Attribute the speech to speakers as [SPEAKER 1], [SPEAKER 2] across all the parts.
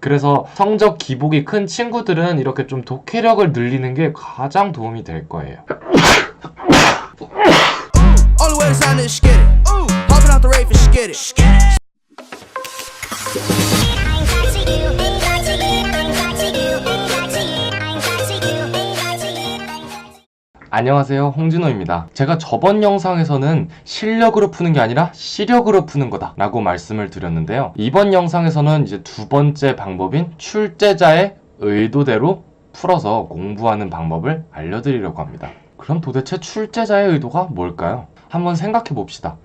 [SPEAKER 1] 그래서 성적 기복이 큰 친구들은 이렇게 좀 독해력을 늘리는 게 가장 도움이 될 거예요. 안녕하세요 홍진호입니다. 제가 저번 영상에서는 실력으로 푸는 게 아니라 시력으로 푸는 거다 라고 말씀을 드렸는데요. 이번 영상에서는 이제 두 번째 방법인 출제자의 의도대로 풀어서 공부하는 방법을 알려드리려고 합니다. 그럼 도대체 출제자의 의도가 뭘까요? 한번 생각해 봅시다.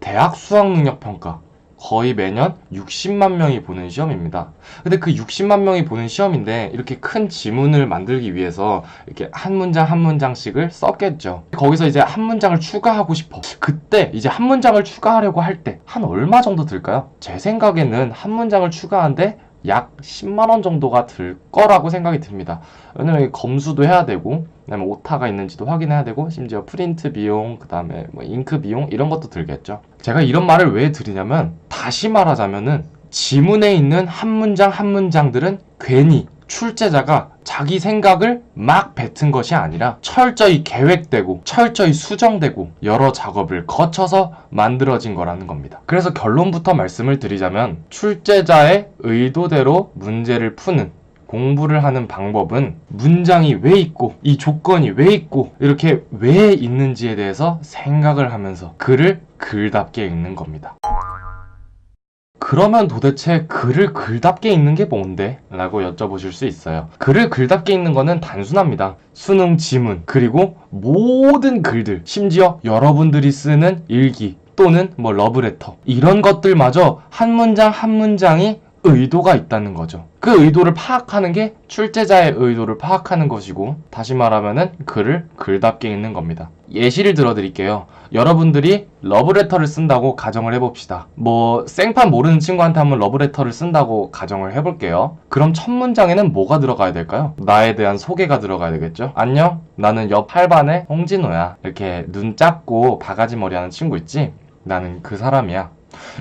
[SPEAKER 1] 대학 수학능력평가 거의 매년 60만 명이 보는 시험입니다. 근데 그 60만 명이 보는 시험인데 이렇게 큰 지문을 만들기 위해서 이렇게 한 문장 한 문장씩을 썼겠죠. 거기서 이제 한 문장을 추가하고 싶어. 그때 이제 한 문장을 추가하려고 할 때 한 얼마 정도 들까요? 제 생각에는 한 문장을 추가하는데 약 10만 원 정도가 들 거라고 생각이 듭니다. 왜냐면 검수도 해야 되고, 그다음에 오타가 있는지도 확인해야 되고, 심지어 프린트 비용, 그다음에 뭐 잉크 비용 이런 것도 들겠죠. 제가 이런 말을 왜 드리냐면 다시 말하자면은 지문에 있는 한 문장 한 문장들은 괜히 출제자가 자기 생각을 막 뱉은 것이 아니라 철저히 계획되고 철저히 수정되고 여러 작업을 거쳐서 만들어진 거라는 겁니다. 그래서 결론부터 말씀을 드리자면 출제자의 의도대로 문제를 푸는 공부를 하는 방법은 문장이 왜 있고 이 조건이 왜 있고 이렇게 왜 있는지에 대해서 생각을 하면서 글을 글답게 읽는 겁니다. 그러면 도대체 글을 글답게 읽는 게 뭔데? 라고 여쭤보실 수 있어요. 글을 글답게 읽는 거는 단순합니다. 수능 지문, 그리고 모든 글들, 심지어 여러분들이 쓰는 일기, 또는 뭐 러브레터. 이런 것들마저 한 문장 한 문장이 의도가 있다는 거죠. 그 의도를 파악하는 게 출제자의 의도를 파악하는 것이고, 다시 말하면은 글을 글답게 읽는 겁니다. 예시를 들어드릴게요. 여러분들이 러브레터를 쓴다고 가정을 해봅시다. 뭐, 생판 모르는 친구한테 한번 러브레터를 쓴다고 가정을 해볼게요. 그럼 첫 문장에는 뭐가 들어가야 될까요? 나에 대한 소개가 들어가야 되겠죠? 안녕, 나는 옆 8반의 홍진호야. 이렇게 눈 작고 바가지 머리 하는 친구 있지? 나는 그 사람이야.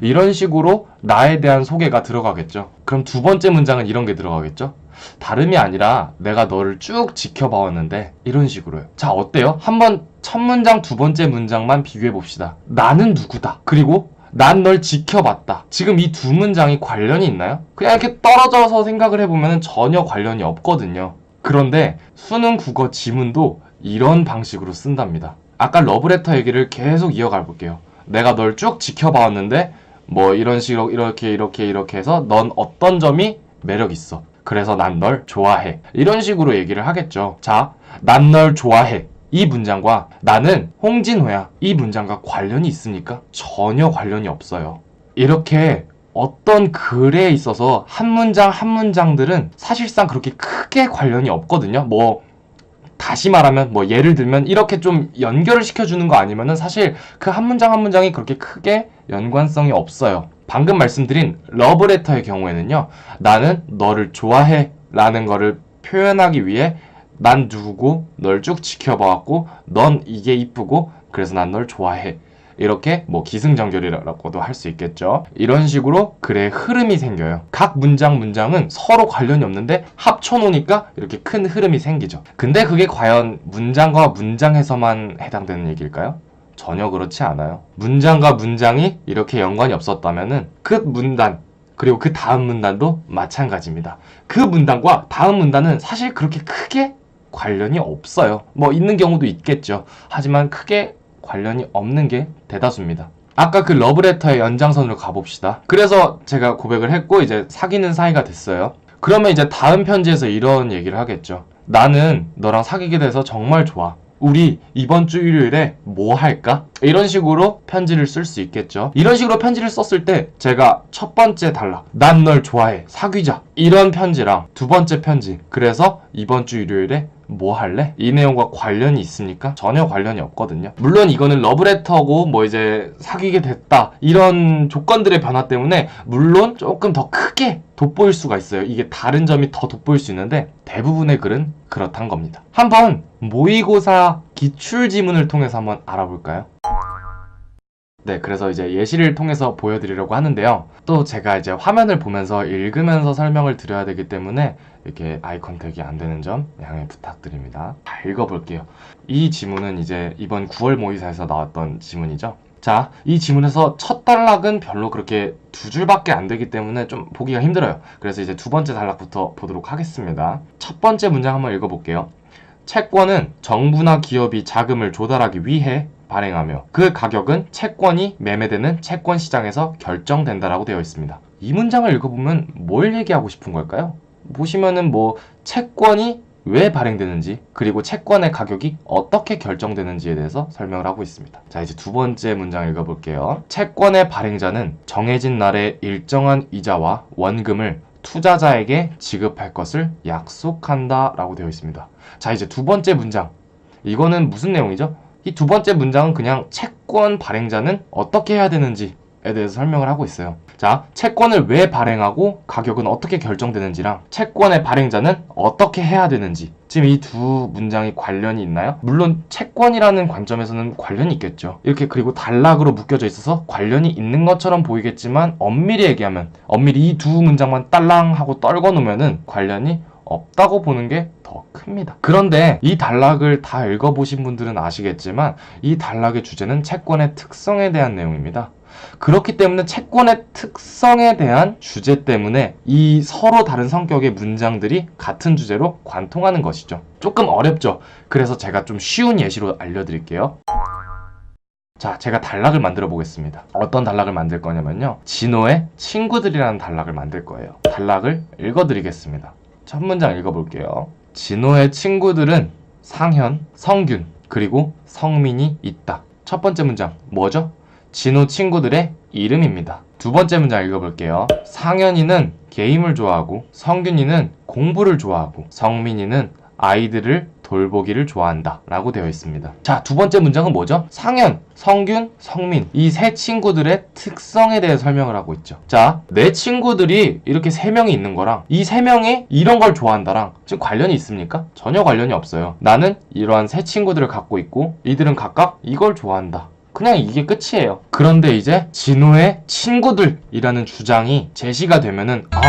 [SPEAKER 1] 이런 식으로 나에 대한 소개가 들어가겠죠. 그럼 두 번째 문장은 이런 게 들어가겠죠. 다름이 아니라 내가 너를 쭉 지켜봐 왔는데 이런 식으로요. 자 어때요? 한번 첫 문장 두 번째 문장만 비교해 봅시다. 나는 누구다. 그리고 난 널 지켜봤다. 지금 이 두 문장이 관련이 있나요? 그냥 이렇게 떨어져서 생각을 해보면 전혀 관련이 없거든요. 그런데 수능 국어 지문도 이런 방식으로 쓴답니다. 아까 러브레터 얘기를 계속 이어가 볼게요. 내가 널 쭉 지켜봐 왔는데 뭐 이런 식으로 이렇게 이렇게 이렇게 해서 넌 어떤 점이 매력 있어. 그래서 난 널 좋아해. 이런 식으로 얘기를 하겠죠. 자, 난 널 좋아해. 이 문장과 나는 홍진호야. 이 문장과 관련이 있습니까? 전혀 관련이 없어요. 이렇게 어떤 글에 있어서 한 문장 한 문장들은 사실상 그렇게 크게 관련이 없거든요. 뭐 다시 말하면 뭐 예를 들면 이렇게 좀 연결을 시켜주는 거 아니면은 사실 그 한 문장 한 문장이 그렇게 크게 연관성이 없어요. 방금 말씀드린 러브레터의 경우에는요. 나는 너를 좋아해 라는 거를 표현하기 위해 난 누구고 널 쭉 지켜봐왔고 넌 이게 이쁘고 그래서 난 널 좋아해. 이렇게 뭐 기승전결이라고도 할 수 있겠죠. 이런 식으로 글의 흐름이 생겨요. 각 문장 문장은 서로 관련이 없는데 합쳐놓으니까 이렇게 큰 흐름이 생기죠. 근데 그게 과연 문장과 문장에서만 해당되는 얘기일까요? 전혀 그렇지 않아요. 문장과 문장이 이렇게 연관이 없었다면은 그 문단 그리고 그 다음 문단도 마찬가지입니다. 그 문단과 다음 문단은 사실 그렇게 크게 관련이 없어요. 뭐 있는 경우도 있겠죠. 하지만 크게 관련이 없는 게 대다수입니다. 아까 그 러브레터의 연장선으로 가봅시다. 그래서 제가 고백을 했고 이제 사귀는 사이가 됐어요. 그러면 이제 다음 편지에서 이런 얘기를 하겠죠. 나는 너랑 사귀게 돼서 정말 좋아. 우리 이번 주 일요일에 뭐 할까? 이런 식으로 편지를 쓸 수 있겠죠. 이런 식으로 편지를 썼을 때 제가 첫 번째 달라. 난 널 좋아해. 사귀자. 이런 편지랑 두 번째 편지. 그래서 이번 주 일요일에 뭐 할래? 이 내용과 관련이 있습니까? 전혀 관련이 없거든요. 물론 이거는 러브레터고 뭐 이제 사귀게 됐다. 이런 조건들의 변화 때문에 물론 조금 더 크게 돋보일 수가 있어요. 이게 다른 점이 더 돋보일 수 있는데 대부분의 글은 그렇단 겁니다. 한번 모의고사 기출 지문을 통해서 한번 알아볼까요? 네, 그래서 이제 예시를 통해서 보여드리려고 하는데요. 또 제가 이제 화면을 보면서 읽으면서 설명을 드려야 되기 때문에 이렇게 아이 컨택이 안 되는 점 양해 부탁드립니다. 자, 읽어볼게요. 이 지문은 이제 이번 9월 모의사에서 나왔던 지문이죠. 자, 이 지문에서 첫 단락은 별로 그렇게 두 줄밖에 안 되기 때문에 좀 보기가 힘들어요. 그래서 이제 두 번째 단락부터 보도록 하겠습니다. 첫 번째 문장 한번 읽어볼게요. 채권은 정부나 기업이 자금을 조달하기 위해 발행하며 그 가격은 채권이 매매되는 채권 시장에서 결정된다라고 되어 있습니다. 이 문장을 읽어보면 뭘 얘기하고 싶은 걸까요? 보시면은 뭐 채권이 왜 발행되는지 그리고 채권의 가격이 어떻게 결정되는지에 대해서 설명을 하고 있습니다. 자 이제 두 번째 문장 읽어볼게요. 채권의 발행자는 정해진 날에 일정한 이자와 원금을 투자자에게 지급할 것을 약속한다 라고 되어 있습니다. 자 이제 두 번째 문장 이거는 무슨 내용이죠? 이 두 번째 문장은 그냥 채권 발행자는 어떻게 해야 되는지에 대해서 설명을 하고 있어요. 자, 채권을 왜 발행하고 가격은 어떻게 결정되는지랑 채권의 발행자는 어떻게 해야 되는지 지금 이 두 문장이 관련이 있나요? 물론 채권이라는 관점에서는 관련이 있겠죠. 이렇게 그리고 단락으로 묶여져 있어서 관련이 있는 것처럼 보이겠지만 엄밀히 얘기하면 엄밀히 이 두 문장만 딸랑 하고 떨궈 놓으면은 관련이 없다고 보는 게 더 큽니다. 그런데 이 단락을 다 읽어보신 분들은 아시겠지만 이 단락의 주제는 채권의 특성에 대한 내용입니다. 그렇기 때문에 채권의 특성에 대한 주제 때문에 이 서로 다른 성격의 문장들이 같은 주제로 관통하는 것이죠. 조금 어렵죠? 그래서 제가 좀 쉬운 예시로 알려드릴게요. 자, 제가 단락을 만들어 보겠습니다. 어떤 단락을 만들 거냐면요. 진호의 친구들이라는 단락을 만들 거예요. 단락을 읽어 드리겠습니다. 첫 문장 읽어볼게요. 진호의 친구들은 상현, 성균, 그리고 성민이 있다. 첫 번째 문장, 뭐죠? 진호 친구들의 이름입니다. 두 번째 문장 읽어볼게요. 상현이는 게임을 좋아하고, 성균이는 공부를 좋아하고, 성민이는 아이들을 돌보기를 좋아한다. 라고 되어 있습니다. 자, 두 번째 문장은 뭐죠? 상현, 성균, 성민. 이 세 친구들의 특성에 대해 설명을 하고 있죠. 자, 내 친구들이 이렇게 세 명이 있는 거랑 이 세 명이 이런 걸 좋아한다랑 지금 관련이 있습니까? 전혀 관련이 없어요. 나는 이러한 세 친구들을 갖고 있고 이들은 각각 이걸 좋아한다. 그냥 이게 끝이에요. 그런데 이제 진호의 친구들이라는 주장이 제시가 되면은 아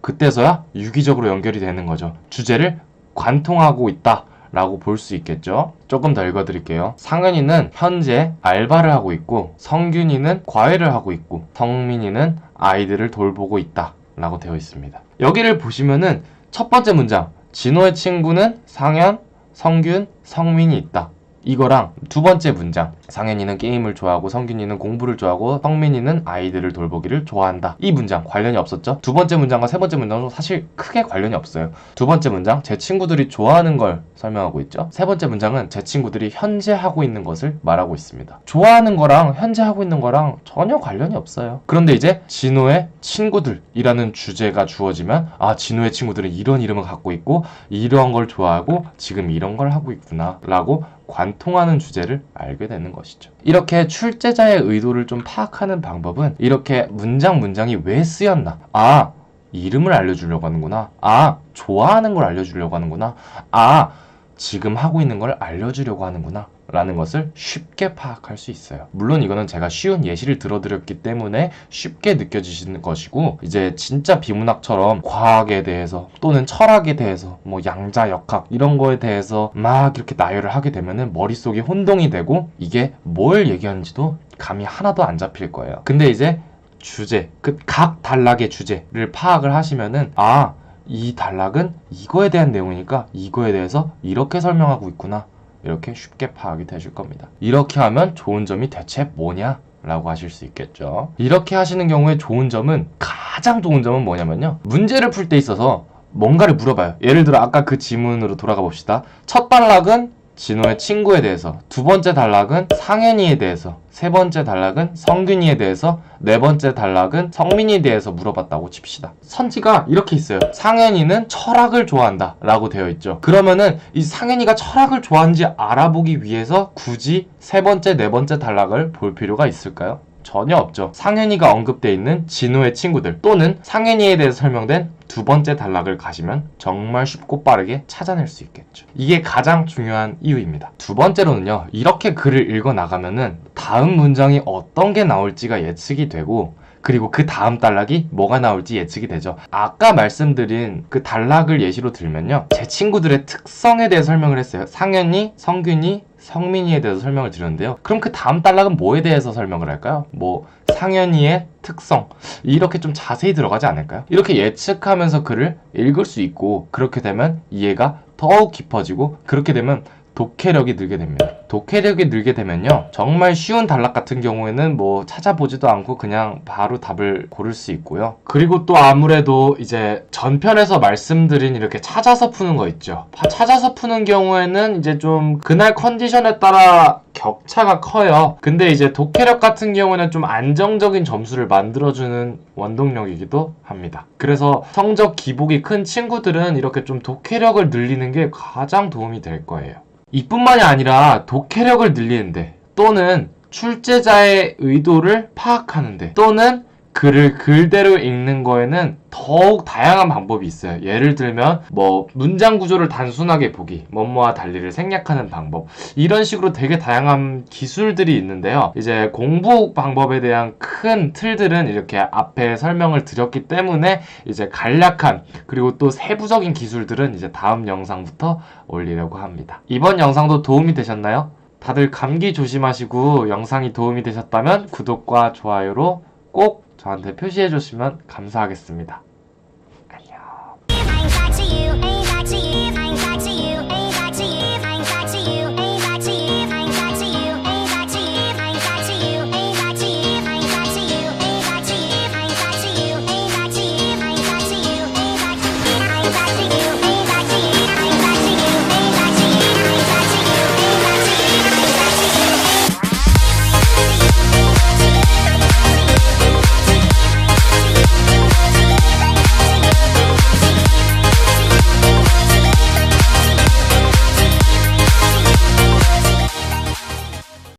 [SPEAKER 1] 그때서야 유기적으로 연결이 되는 거죠. 주제를 관통하고 있다. 라고 볼 수 있겠죠. 조금 더 읽어드릴게요. 상은이는 현재 알바를 하고 있고, 성균이는 과외를 하고 있고, 성민이는 아이들을 돌보고 있다. 라고 되어 있습니다. 여기를 보시면은 첫 번째 문장, 진호의 친구는 상현, 성균, 성민이 있다. 이거랑 두 번째 문장. 상현이는 게임을 좋아하고 성균이는 공부를 좋아하고 성민이는 아이들을 돌보기를 좋아한다. 이 문장 관련이 없었죠? 두 번째 문장과 세 번째 문장은 사실 크게 관련이 없어요. 두 번째 문장 제 친구들이 좋아하는 걸 설명하고 있죠? 세 번째 문장은 제 친구들이 현재 하고 있는 것을 말하고 있습니다. 좋아하는 거랑 현재 하고 있는 거랑 전혀 관련이 없어요. 그런데 이제 진호의 친구들이라는 주제가 주어지면 아 진호의 친구들은 이런 이름을 갖고 있고 이러한 걸 좋아하고 지금 이런 걸 하고 있구나 라고 관통하는 주제를 알게 되는 것이죠. 이렇게 출제자의 의도를 좀 파악하는 방법은 이렇게 문장 문장이 왜 쓰였나? 아, 이름을 알려주려고 하는구나. 아, 좋아하는 걸 알려주려고 하는구나. 아, 지금 하고 있는 걸 알려주려고 하는구나. 라는 것을 쉽게 파악할 수 있어요. 물론 이거는 제가 쉬운 예시를 들어드렸기 때문에 쉽게 느껴지시는 것이고, 이제 진짜 비문학처럼 과학에 대해서 또는 철학에 대해서 뭐 양자 역학 이런 거에 대해서 막 이렇게 나열을 하게 되면은 머릿속이 혼동이 되고 이게 뭘 얘기하는지도 감이 하나도 안 잡힐 거예요. 근데 이제 주제, 그 각 단락의 주제를 파악을 하시면은 아, 이 단락은 이거에 대한 내용이니까 이거에 대해서 이렇게 설명하고 있구나. 이렇게 쉽게 파악이 되실 겁니다. 이렇게 하면 좋은 점이 대체 뭐냐? 라고 하실 수 있겠죠. 이렇게 하시는 경우에 좋은 점은 가장 좋은 점은 뭐냐면요. 문제를 풀 때 있어서 뭔가를 물어봐요. 예를 들어 아까 그 지문으로 돌아가 봅시다. 첫 단락은 진호의 친구에 대해서, 두 번째 단락은 상현이에 대해서, 세 번째 단락은 성균이에 대해서, 네 번째 단락은 성민이에 대해서 물어봤다고 칩시다. 선지가 이렇게 있어요. 상현이는 철학을 좋아한다 라고 되어 있죠. 그러면은 이 상현이가 철학을 좋아하는지 알아보기 위해서 굳이 세 번째, 네 번째 단락을 볼 필요가 있을까요? 전혀 없죠. 상현이가 언급돼 있는 진호의 친구들 또는 상현이에 대해서 설명된 두 번째 단락을 가시면 정말 쉽고 빠르게 찾아낼 수 있겠죠. 이게 가장 중요한 이유입니다. 두 번째로는요, 이렇게 글을 읽어 나가면은 다음 문장이 어떤 게 나올지가 예측이 되고 그리고 그 다음 단락이 뭐가 나올지 예측이 되죠. 아까 말씀드린 그 단락을 예시로 들면요. 제 친구들의 특성에 대해 설명을 했어요. 상현이, 성균이, 성민이에 대해서 설명을 드렸는데요. 그럼 그 다음 단락은 뭐에 대해서 설명을 할까요? 뭐 상현이의 특성 이렇게 좀 자세히 들어가지 않을까요? 이렇게 예측하면서 글을 읽을 수 있고 그렇게 되면 이해가 더욱 깊어지고 그렇게 되면 독해력이 늘게 됩니다. 독해력이 늘게 되면요. 정말 쉬운 단락 같은 경우에는 뭐 찾아보지도 않고 그냥 바로 답을 고를 수 있고요. 그리고 또 아무래도 이제 전편에서 말씀드린 이렇게 찾아서 푸는 거 있죠. 파- 찾아서 푸는 경우에는 이제 좀 그날 컨디션에 따라 격차가 커요. 근데 이제 독해력 같은 경우에는 좀 안정적인 점수를 만들어주는 원동력이기도 합니다. 그래서 성적 기복이 큰 친구들은 이렇게 좀 독해력을 늘리는 게 가장 도움이 될 거예요. 이뿐만이 아니라 독해력을 늘리는데 또는 출제자의 의도를 파악하는데 또는 글을 글대로 읽는 거에는 더욱 다양한 방법이 있어요. 예를 들면 뭐 문장 구조를 단순하게 보기, 뭐뭐와 달리를 생략하는 방법 이런 식으로 되게 다양한 기술들이 있는데요. 이제 공부 방법에 대한 큰 틀들은 이렇게 앞에 설명을 드렸기 때문에 이제 간략한 그리고 또 세부적인 기술들은 이제 다음 영상부터 올리려고 합니다. 이번 영상도 도움이 되셨나요? 다들 감기 조심하시고 영상이 도움이 되셨다면 구독과 좋아요로 꼭 저한테 표시해 주시면 감사하겠습니다.